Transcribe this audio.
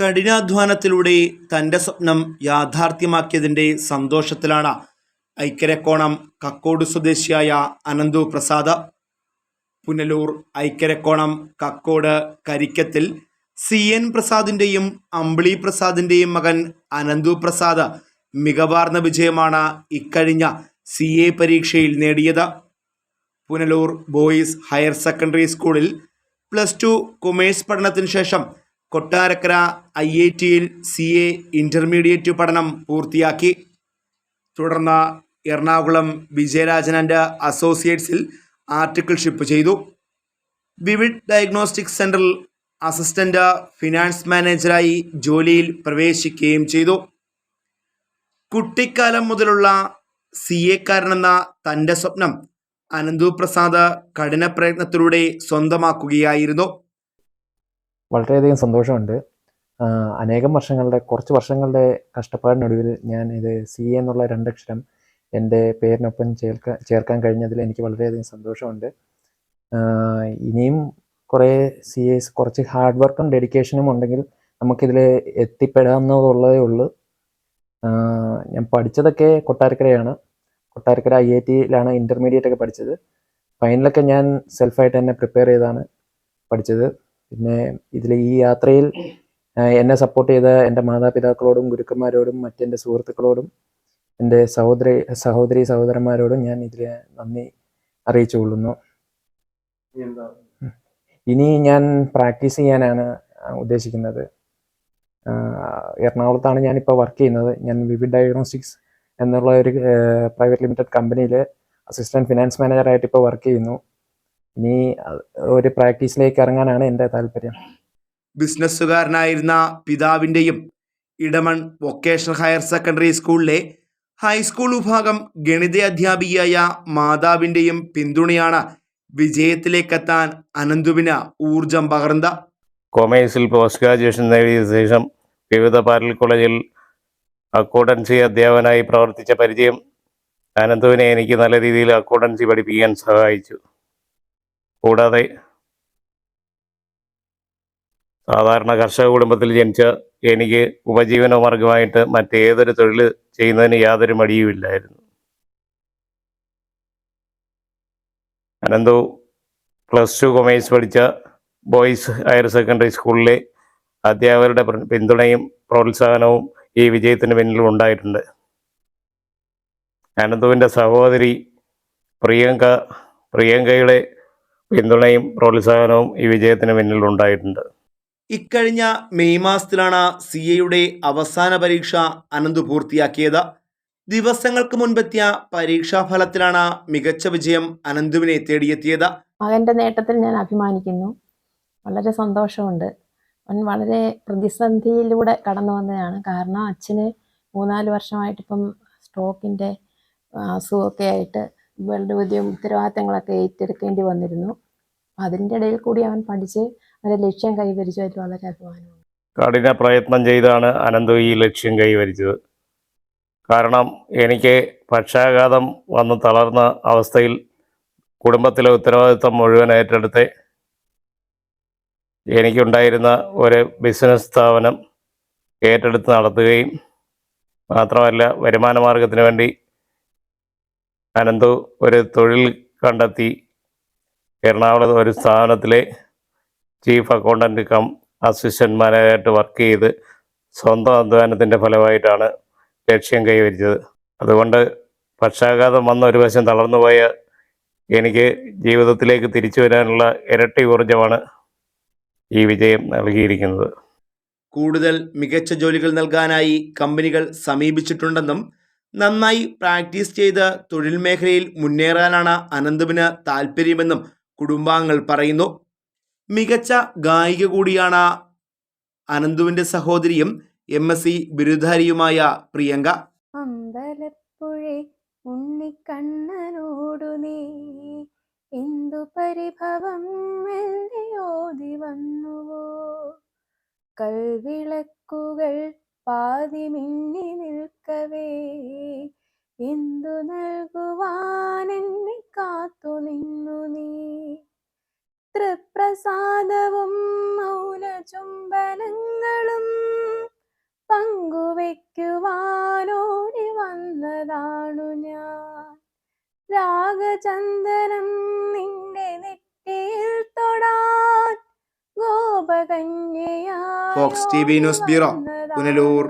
കഠിനാധ്വാനത്തിലൂടെ തന്റെ സ്വപ്നം യാഥാർത്ഥ്യമാക്കിയതിന്റെ സന്തോഷത്തിലാണ് ഐക്കരക്കോണം കക്കോട് സ്വദേശിയായ അനന്തു പ്രസാദ്. പുനലൂർ ഐക്കരക്കോണം കക്കോട് കരിക്കത്തിൽ സി എൻ പ്രസാദിന്റെയും അമ്പിളി പ്രസാദിന്റെയും മകൻ അനന്തു പ്രസാദ് മികവാർന്ന വിജയമാണ് ഇക്കഴിഞ്ഞ സി എ പരീക്ഷയിൽ നേടിയത്. പുനലൂർ ബോയ്സ് ഹയർ സെക്കൻഡറി സ്കൂളിൽ പ്ലസ് ടു കൊമേഴ്സ് പഠനത്തിന് ശേഷം കൊട്ടാരക്കര ഐ ഐ ടിയിൽ സി എ ഇന്റർമീഡിയറ്റ് പഠനം പൂർത്തിയാക്കി. തുടർന്ന് എറണാകുളം വിജയരാജൻ ആൻഡ് അസോസിയേറ്റ്സിൽ ആർട്ടിക്കിൾഷിപ്പ് ചെയ്തു. വിവിഡ് ഡയഗ്നോസ്റ്റിക് സെന്ററിൽ അസിസ്റ്റന്റ് ഫിനാൻസ് മാനേജറായി ജോലിയിൽ പ്രവേശിക്കുകയും ചെയ്തു. കുട്ടിക്കാലം മുതലുള്ള സി എക്കാരനെന്ന തന്റെ സ്വപ്നം അനന്തു പ്രസാദ് കഠിന പ്രയത്നത്തിലൂടെ സ്വന്തമാക്കുകയായിരുന്നു. വളരെയധികം സന്തോഷമുണ്ട്. അനേകം വർഷങ്ങളുടെ കുറച്ച് വർഷങ്ങളുടെ കഷ്ടപ്പാടിനൊടുവിൽ ഞാൻ ഇത് സി എന്നുള്ള രണ്ടക്ഷരം എന്റെ പേരിനൊപ്പം ചേർക്കാൻ ചേർക്കാൻ കഴിഞ്ഞതിൽ എനിക്ക് വളരെയധികം സന്തോഷമുണ്ട്. ഇനിയും കുറേ സി എസ് കുറച്ച് ഹാർഡ് വർക്കും ഡെഡിക്കേഷനും ഉണ്ടെങ്കിൽ നമുക്കിതിൽ എത്തിപ്പെടാവുന്നതുള്ളതേ ഉള്ളൂ. ഞാൻ പഠിച്ചതൊക്കെ കൊട്ടാരക്കരയാണ്. കൊട്ടാരക്കര ഐ ഐ ടിയിലാണ് ഇന്റർമീഡിയറ്റ് ഒക്കെ പഠിച്ചത്. ഫൈനലൊക്കെ ഞാൻ സെൽഫായിട്ട് തന്നെ പ്രിപ്പയർ ചെയ്താണ് പഠിച്ചത്. പിന്നെ ഇതിൽ ഈ യാത്രയിൽ എന്നെ സപ്പോർട്ട് ചെയ്ത എന്റെ മാതാപിതാക്കളോടും ഗുരുക്കന്മാരോടും മറ്റെന്റെ സുഹൃത്തുക്കളോടും എന്റെ സഹോദരി സഹോദരി സഹോദരന്മാരോടും ഞാൻ ഇതിൽ നന്ദി അറിയിച്ചു കൊള്ളുന്നു ഇനി ഞാൻ പ്രാക്ടീസ് ചെയ്യാനാണ് ഉദ്ദേശിക്കുന്നത്. എറണാകുളത്താണ് ഞാനിപ്പോൾ വർക്ക് ചെയ്യുന്നത്. ഞാൻ വിവിഡ് ഡയഗ്നോസ്റ്റിക്സ് എന്നുള്ള ഒരു പ്രൈവറ്റ് ലിമിറ്റഡ് കമ്പനിയിൽ അസിസ്റ്റന്റ് ഫിനാൻസ് മാനേജറായിട്ട് ഇപ്പോൾ വർക്ക് ചെയ്യുന്നു. ഇനി ഒരു പ്രാക്ടീസിലേക്ക് ഇറങ്ങാനാണ് എന്റെ താല്പര്യം. ബിസിനസ്സുകാരനായിരുന്ന പിതാവിന്റെയും ഇടമൺ വൊക്കേഷണൽ ഹയർ സെക്കൻഡറി സ്കൂളിലെ ഹൈസ്കൂൾ വിഭാഗം ഗണിത അധ്യാപികയായ മാതാവിന്റെയും പിന്തുണയാണ് വിജയത്തിലേക്കെത്താൻ അനന്തുവിന് ഊർജം പകർന്ന. കൊമേഴ്സിൽ പോസ്റ്റ് ഗ്രാജുവേഷൻ നേടിയ ശേഷം വിവിധ പാരൽ കോളേജിൽ അക്കൗണ്ടൻസി അധ്യാപകനായി പ്രവർത്തിച്ച പരിചയം അനന്തുവിനെ എനിക്ക് നല്ല രീതിയിൽ അക്കൗണ്ടൻസി പഠിപ്പിക്കാൻ സഹായിച്ചു. കൂടാതെ സാധാരണ കർഷക കുടുംബത്തിൽ ജനിച്ച എനിക്ക് ഉപജീവന മാർഗമായിട്ട് മറ്റേതൊരു തൊഴിൽ ചെയ്യുന്നതിന് യാതൊരു മടിയുമില്ലായിരുന്നു അനന്തു പ്ലസ് ടു കൊമേഴ്സ് പഠിച്ച ബോയ്സ് ഹയർ സെക്കൻഡറി സ്കൂളിലെ അധ്യാപകരുടെ പിന്തുണയും പ്രോത്സാഹനവും ഈ വിജയത്തിന് പിന്നിൽ ഉണ്ടായിട്ടുണ്ട്. അനന്തുവിന്റെ സഹോദരി പ്രിയങ്ക പ്രിയങ്കയുടെ പിന്തുണയും പ്രോത്സാഹനവും ഈ വിജയത്തിന് പിന്നിൽ ഉണ്ടായിട്ടുണ്ട്. ഇക്കഴിഞ്ഞ മെയ് മാസത്തിലാണ് സി എയുടെ അവസാന പരീക്ഷ അനന്ത് പൂർത്തിയാക്കിയത്. ദിവസങ്ങൾക്ക് മുൻപെത്തിയ പരീക്ഷാ ഫലത്തിലാണ് മികച്ച വിജയം അനന്തുവിനെ തേടിയെത്തിയത്. മകന്റെ നേട്ടത്തിൽ ഞാൻ അഭിമാനിക്കുന്നു. വളരെ സന്തോഷമുണ്ട്. അവൻ വളരെ പ്രതിസന്ധിയിലൂടെ കടന്നു വന്നതാണ്. കാരണം അച്ഛന് മൂന്നാൽ വർഷമായിട്ടിപ്പം സ്ട്രോക്കിന്റെ അസുഖമൊക്കെ ആയിട്ട് വലിയ ഉത്തരവാദിത്തങ്ങളൊക്കെ ഏറ്റെടുക്കേണ്ടി വന്നിരുന്നു. അതിന്റെ ഇടയിൽ കൂടി അവൻ പഠിച്ച് അവന്റെ ലക്ഷ്യം കൈവരിച്ചു. അതിൽ വളരെ അഭിമാനമുണ്ട് കഠിന പ്രയത്നം ചെയ്താണ് അനന്തു ഈ ലക്ഷ്യം കൈവരിച്ചത്. കാരണം എനിക്ക് പക്ഷാഘാതം വന്ന് തളർന്ന അവസ്ഥയിൽ കുടുംബത്തിലെ ഉത്തരവാദിത്വം മുഴുവൻ ഏറ്റെടുത്ത് എനിക്കുണ്ടായിരുന്ന ഒരു ബിസിനസ് സ്ഥാപനം ഏറ്റെടുത്ത് നടത്തുകയും മാത്രമല്ല വരുമാന മാർഗത്തിന് വേണ്ടി അനന്തു ഒരു തൊഴിൽ കണ്ടെത്തി. എറണാകുളത്ത് ഒരു സ്ഥാപനത്തിലെ ചീഫ് അക്കൗണ്ടന്റ് കം അസിസ്റ്റന്റ്മാരായിട്ട് വർക്ക് ചെയ്ത് സ്വന്തം അധ്വാനത്തിന്റെ ഫലമായിട്ടാണ് ലക്ഷ്യം കൈവരിച്ചത്. അതുകൊണ്ട് പക്ഷാഘാതം വന്ന ഒരു വശം തളർന്നുപോയ എനിക്ക് ജീവിതത്തിലേക്ക് തിരിച്ചു വരാനുള്ള ഇരട്ടി ഊർജമാണ് ഈ വിജയം നൽകിയിരിക്കുന്നത്. കൂടുതൽ മികച്ച ജോലികൾ നൽകാനായി കമ്പനികൾ സമീപിച്ചിട്ടുണ്ടെന്നും നന്നായി പ്രാക്ടീസ് ചെയ്ത് തൊഴിൽ മേഖലയിൽ മുന്നേറാനാണ് അനന്തുവിന് താല്പര്യമെന്നും കുടുംബാംഗങ്ങൾ പറയുന്നു. മികച്ച ഗായിക കൂടിയാണ് അനന്തുവിന്റെ സഹോദരിയും എം എസ് സി ബിരുദധാരിയുമായ പ്രിയങ്ക. അമ്പലപ്പുഴെ നീ എന്തു പരിഭവം വന്നുവോ? കൽവിളക്കുകൾ പാതി മിന്നി പ്രസാദവും മൗന ചുംബനങ്ങളും പങ്കുവെക്കുവാനോടി വന്നതാണു ഞാൻ. രാഗചന്ദനം നിന്റെ നെറ്റിയിൽ തൊടാൻ ഗോപകന്യാ Fox T V news bureau Punalur.